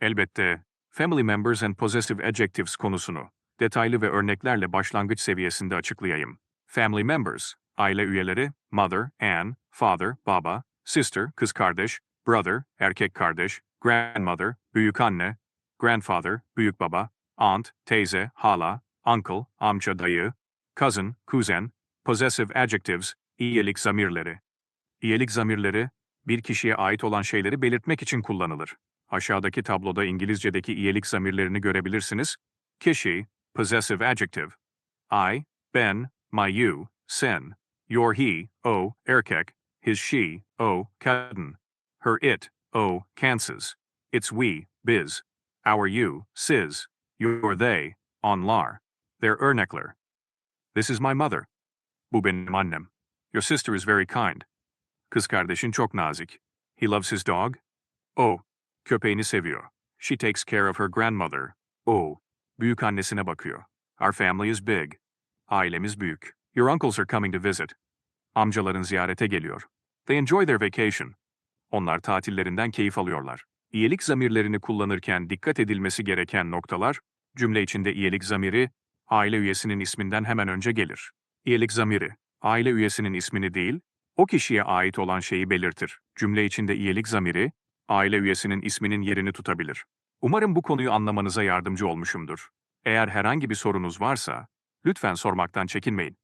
Elbette, family members and possessive adjectives konusunu detaylı ve örneklerle başlangıç seviyesinde açıklayayım. Family members, aile üyeleri, mother, Anne, father, baba, sister, kız kardeş, brother, erkek kardeş, grandmother, büyük anne, grandfather, büyük baba, aunt, teyze, hala, uncle, amca, dayı, cousin, kuzen, possessive adjectives, iyilik zamirleri. İyilik zamirleri, bir kişiye ait olan şeyleri belirtmek için kullanılır. Aşağıdaki tabloda İngilizce'deki iyilik zamirlerini görebilirsiniz. Kişi, possessive adjective. I, ben, my you, sen. Your he, o, erkek. His she, o, kadın. Her it, o, kansas. Its we, biz. Our you, siz. Your they, onlar. Their örnekler. This is my mother. Bu benim annem. Your sister is very kind. Kız kardeşin çok nazik. He loves his dog. O. Köpeğini seviyor. She takes care of her grandmother. O. Büyük annesine bakıyor. Our family is big. Ailemiz büyük. Your uncles are coming to visit. Amcaların ziyarete geliyor. They enjoy their vacation. Onlar tatillerinden keyif alıyorlar. İyilik zamirlerini kullanırken dikkat edilmesi gereken noktalar, cümle içinde iyilik zamiri, aile üyesinin isminden hemen önce gelir. İyilik zamiri, aile üyesinin ismini değil, o kişiye ait olan şeyi belirtir. Cümle içinde iyilik zamiri, aile üyesinin isminin yerini tutabilir. Umarım bu konuyu anlamanıza yardımcı olmuşumdur. Eğer herhangi bir sorunuz varsa, lütfen sormaktan çekinmeyin.